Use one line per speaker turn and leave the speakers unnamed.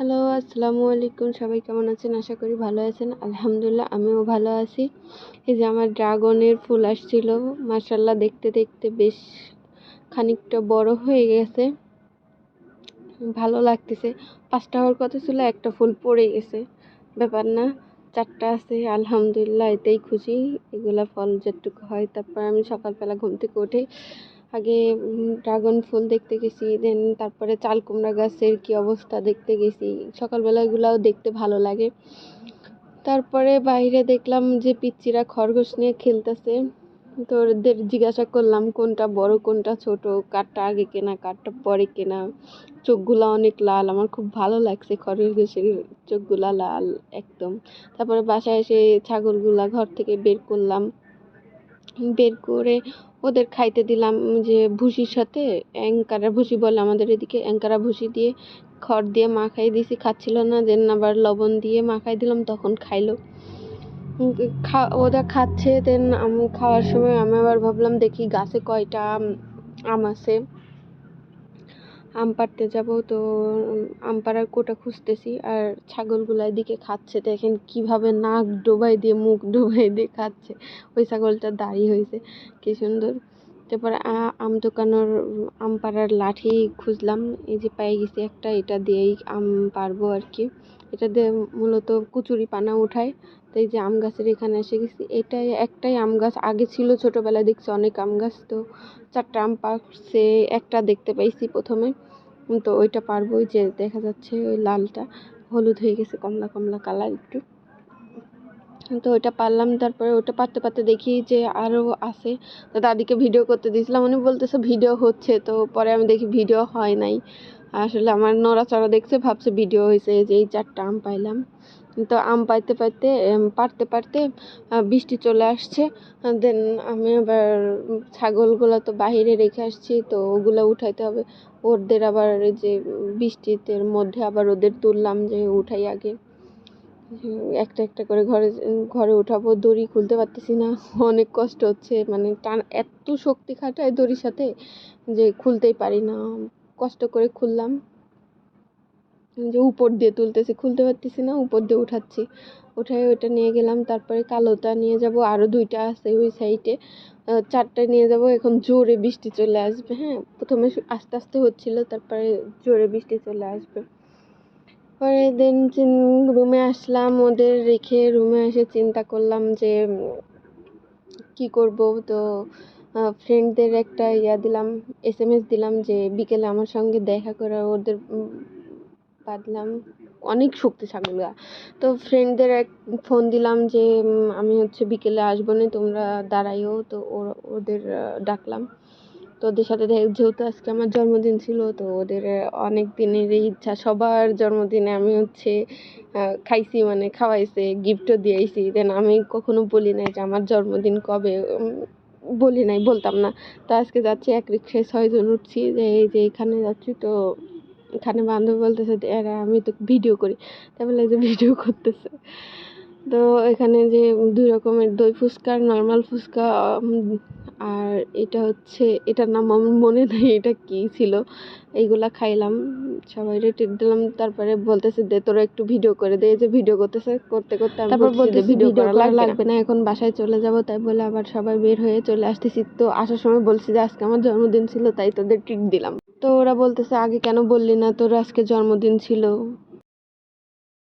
Hello আসসালামু আলাইকুম। সবাই কেমন আছেন? আশা করি ভালো আছেন। আলহামদুলিল্লাহ, আমিও ভালো আছি। এই যে আমার ড্রাগনের ফুল আসছিল মার্শাল্লাহ দেখতে দেখতে বেশ খানিকটা বড় হয়ে গেছে। ভালো লাগতেছে। পাঁচটা হওয়ার কথা ছিল, একটা ফুল পড়ে গেছে। ব্যাপার না, চারটা আছে, আলহামদুলিল্লাহ, এতেই খুশি। এগুলা ফল যেটুকু হয়, তারপর আমি সকালবেলা ঘুম থেকে উঠে আগে ড্রাগন ফুল দেখতে গেছি দেন তারপরে চাল কুমড়া গাছের কি অবস্থা দেখতে গেছি। সকালবেলা দেখতে ভালো লাগে। তারপরে বাইরে দেখলাম যে পিচ্চিরা খরগোশ নিয়ে খেলতেছে। তো ওদের জিজ্ঞাসা করলাম, কোনটা বড়, কোনটা ছোট? কারটা আগে কেনা কারটা পরে কেনা? চোখগুলা অনেক লাল, আমার খুব ভালো লাগছে খরগোশের চোখগুলা লাল একদম। তারপরে বাসায় এসে ছাগলগুলা ঘর থেকে বের করলাম। বের করে ওদের খাইতে দিলাম যে ভুসির সাথে অ্যাংকারা ভুসি বলে আমাদের এদিকে অ্যাংকারা ভুসি দিয়ে খড় দিয়ে মাখাই দিয়েছি খাচ্ছিল না, দেন আবার লবণ দিয়ে মাখাই দিলাম, তখন খাইলো। খা, ওরা খাচ্ছে, দেন আমি খাওয়ার সময় আমি আবার ভাবলাম দেখি গাছে কয়টা আম আছে। আম পাড়তে যাব, তো আম পাড়ার কোটা খুঁজতেছি আর ছাগলগুলো এদিকে খাচ্ছে। দেখেন কীভাবে নাক ডোবাই দিয়ে, মুখ ডোবাই দিয়ে খাচ্ছে। ওই ছাগলটা দাঁড়িয়ে হয়েছে কি সুন্দর। তারপরে আম দোকানোর, আম পাড়ার লাঠি খুঁজলাম, এই যে পেয়ে গেছি একটা, এটা দিয়েই আম পারব আর কি। এটা দিয়ে মূলত কুচুরি পানা উঠায় তো এই যে আম গাছের এখানে এসে গেছি। এটাই একটাই আম গাছ, আগে ছিল ছোটোবেলায় দেখছি অনেক আম গাছ, তো চারটা আম পাকছে একটা দেখতে পাইছি প্রথমে, তো ওইটা পারব যে দেখা যাচ্ছে ওই লালটা, হলুদ হয়ে গেছে, কমলা কমলা কালার একটু। তো ওইটা পারলাম, তারপরে ওটা পারতে পারতে দেখি যে আরও আছে। তো দাদিকে ভিডিও করতে দিয়েছিলাম, উনি বলতেছে ভিডিও হচ্ছে, তো পরে আমি দেখি ভিডিও হয় নাই। আসলে আমার নড়াচড়া দেখছে, ভাবছে ভিডিও হয়েছে যে এই চারটা আম পাইলাম। তো আম পাইতে পাইতে পারতে পারতে বৃষ্টি চলে আসছে। দেন আমি আবার ছাগলগুলো তো বাহিরে রেখে আসছি, তো ওগুলো উঠাইতে হবে। ওদের আবার যে বৃষ্টিতে মধ্যে আবার ওদের তুললাম যে উঠাই আগে। একটা একটা করে ঘরে ঘরে উঠাবো, দড়ি খুলতে পারতেছি না। অনেক কষ্ট হচ্ছে মানে টান, এত শক্তি খাটায় দড়ির সাথে যে খুলতেই পারি না। কষ্ট করে খুললাম। যে উপর দিয়ে তুলতেছি, খুলতে পারতেছি না, উপর দিয়ে উঠাচ্ছি। উঠাই ওটা নিয়ে গেলাম, তারপরে কালোটা নিয়ে যাব। আরও দুইটা আছে ওই সাইডে চারটে নিয়ে যাব, এখন জোরে বৃষ্টি চলে আসবে হ্যাঁ? প্রথমে আস্তে আস্তে হচ্ছিল, তারপরে জোরে বৃষ্টি চলে আসবে। পরে দেন রুমে আসলাম, ওদের রেখে রুমে এসে চিন্তা করলাম যে কি করব? তো ফ্রেন্ডদের একটা ইয়া দিলাম এস এম এস দিলাম যে, বিকেলে আমার সঙ্গে দেখা করে ওদের বাঁধলাম অনেক শক্তি ছাগলগুলা তো ফ্রেন্ডদের এক ফোন দিলাম যে আমি হচ্ছে বিকেলে আসব না, তোমরা দাঁড়াইও। তো ওদের ডাকলাম। তো ওদের সাথে যেহেতু আজকে আমার জন্মদিন ছিল, তো ওদের অনেক দিনের ইচ্ছা। সবার জন্মদিনে আমি হচ্ছে খাইছি মানে খাওয়াইছে গিফটও দিয়েছি। দেন আমি কখনো বলি নাই যে আমার জন্মদিন কবে বলি নাই, বলতাম না। তো আজকে যাচ্ছি, এক রিক্সায় ছয়জন উঠছি যে, এই যে এখানে যাচ্ছি তো, এখানে বান্ধবী বলতেছে আমি তো ভিডিও করি। তাই বলে যে ভিডিও করতেছে। তো এখানে যে দুই রকমের দই ফুচকা নর্মাল ফুচকা আর এটা হচ্ছে এটার নাম আমার মনে নেই এটা কী ছিল? এইগুলা খাইলাম সবাই ট্রিট দিলাম তারপরে বলতেছে দে তোরা একটু ভিডিও করে দে। যে ভিডিও করতেছে করতে করতে তারপর বলতে ভিডিও করা লাগবে না। এখন বাসায় চলে যাব তাই বলে আবার সবাই বের হয়ে চলে আসতেছি। তো আসার সময় বলছি যে আজকে আমার জন্মদিন ছিল তাই তোদের ট্রিট দিলাম। তো ওরা বলতেছে আগে কেন বললি না? তোর আজকে জন্মদিন ছিল।